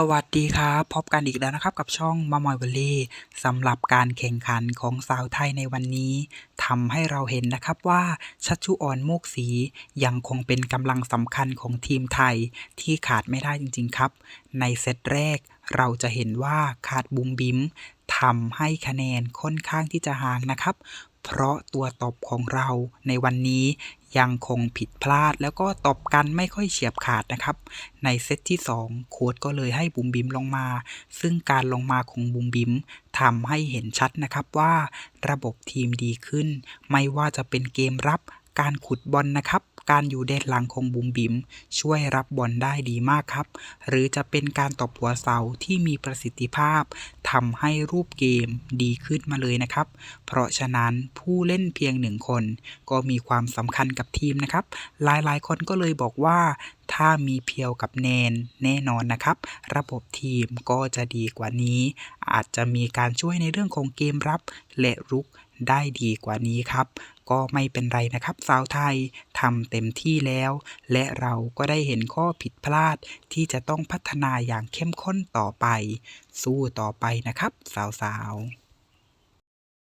สวัสดีครับพบกันอีกแล้วนะครับกับช่องมามอยวลเลย์สำหรับการแข่งขันของสาวไทยในวันนี้ทำให้เราเห็นนะครับว่าชัชชุออนโมกศรียังคงเป็นกำลังสำคัญของทีมไทยที่ขาดไม่ได้จริง ๆครับ ในเซตแรกเราจะเห็นว่าขาดบุมบิมทำให้คะแนนค่อนข้างที่จะห่างนะครับ เพราะตัวตบของเราในวันนี้ยังคงผิดพลาดแล้วก็ตบกันไม่ค่อยเฉียบขาดนะครับ ในเซตที่ 2 โค้ดก็เลยให้บุมบิมลงมา ซึ่งการลงมาของบุมบิมทำให้เห็นชัดนะครับว่า ระบบทีมดีขึ้น ไม่ว่าจะเป็นเกมรับ การขุดบอลนะครับ การอยู่เดนหลังของบุมบิมช่วยรับบอลได้ดีมากครับ หรือจะเป็นการตบหัวเสาที่มีประสิทธิภาพทำให้รูปเกมดีขึ้นมาเลยนะครับ เพราะฉะนั้นผู้เล่นเพียงหนึ่งคน ก็มีความสำคัญกับทีมนะครับ หลายๆ คนก็เลยบอกว่าถ้ามีเพียวกับแนนแน่นอนนะครับ ระบบทีมก็จะดีกว่านี้ อาจจะมีการช่วยในเรื่องของเกมรับและรุกได้ดีกว่านี้ครับ ก็ไม่เป็นไรนะครับ สาวไทยทำเต็มที่แล้ว และเราก็ได้เห็นข้อผิดพลาดที่จะต้องพัฒนาอย่างเข้มข้นต่อไป สู้ต่อไปนะครับ สาวๆ